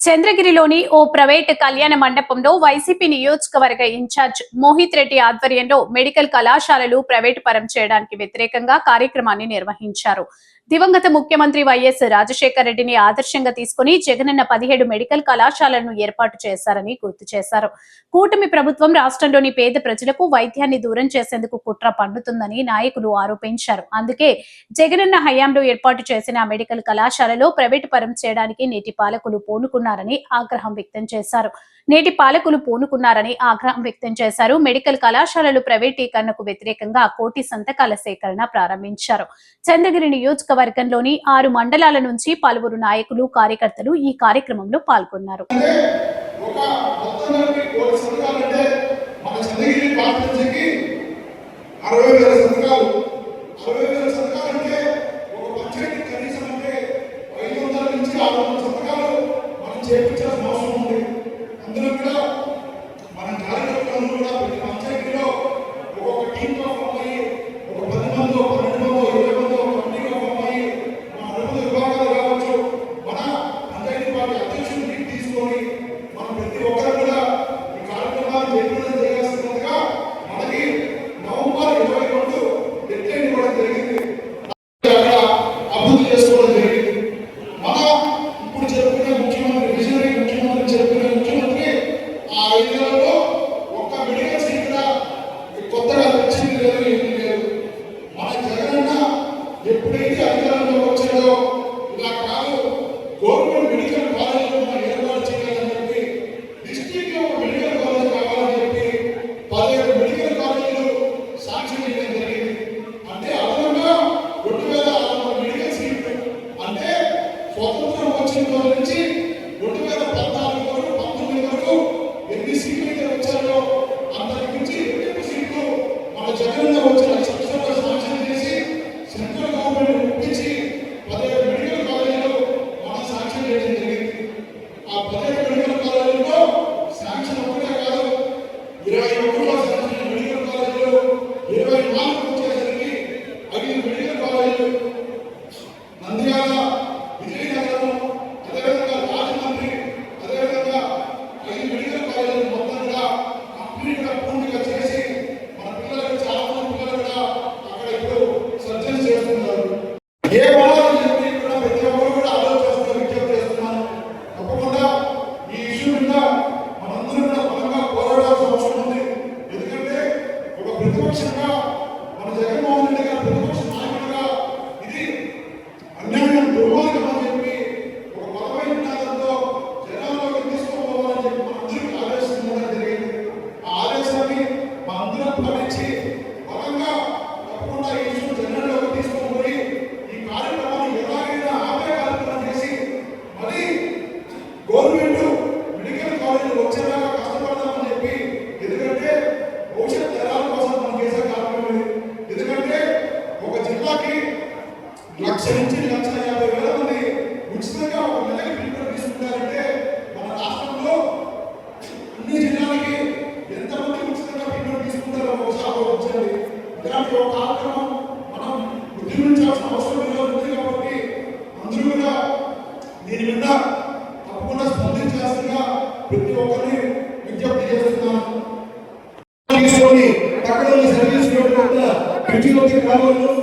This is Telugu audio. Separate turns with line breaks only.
చంద్రగిరిలోని ఓ ప్రైవేట్ కళ్యాణ మండపంలో వైసీపీ నియోజకవర్గ ఇన్ఛార్జ్ మోహిత్ రెడ్డి ఆధ్వర్యంలో మెడికల్ కళాశాలలు ప్రైవేటు పరం చేయడానికి వ్యతిరేకంగా కార్యక్రమాన్ని నిర్వహించారు. దివంగత ముఖ్యమంత్రి వైఎస్ రాజశేఖర రెడ్డిని ఆదర్శంగా తీసుకుని జగనన్న పదిహేడు మెడికల్ కళాశాలను ఏర్పాటు చేశారని గుర్తు చేశారు. కూటమి ప్రభుత్వం రాష్ట్రంలోని పేద ప్రజలకు వైద్యాన్ని దూరం చేసేందుకు కుట్ర పండుతుందని నాయకులు ఆరోపించారు. అందుకే జగనన్న హయాంలో ఏర్పాటు చేసిన మెడికల్ కళాశాలలో ప్రైవేటు పరం చేయడానికి నేటి పాలకులు పూనుకున్నారని ఆగ్రహం వ్యక్తం చేశారు. నేటి పాలకులు పూనుకున్నారని ఆగ్రహం వ్యక్తం చేశారు. మెడికల్ కళాశాలలు ప్రైవేటీకరణకు వ్యతిరేకంగా కోటి సంతకాల సేకరణ ప్రారంభించారు. చంద్రగిరి నియోజకవర్గంలోని ఆరు మండలాల నుంచి పలువురు నాయకులు కార్యకర్తలు ఈ కార్యక్రమంలో పాల్గొన్నారు.
అరవై వేల సంతకాలు అరవై వేల సంతకాలు అంటే ఒక కనీసం అంటే ఐదు వందల నుంచి ఆరు వందల సంతకాలు మనం అవసరం name of Amen. లక్ష నుంచి లక్ష యాభై వేల మంది ఉచితంగా ఒక నెలకి ట్రీట్మెంట్ తీసుకుంటారంటే మన రాష్ట్రంలో అన్ని జిల్లాలకి ఎంతమంది ఉచితంగా ట్రీట్మెంట్ తీసుకుంటారో ఒకసారి ఆలోచించండి. ఇలాంటి ఒక కార్యక్రమం మనం ఉద్యమించాల్సిన అవసరం ఉంది కాబట్టి అందరూ కూడా దీని మీద తప్పకుండా స్పందించాల్సిందిగా ప్రతి ఒక్కరిని విజ్ఞప్తి చేస్తున్నాను. తీసుకొని పక్కన సర్వీస్ బ్రిడ్జిలోకి కావాలి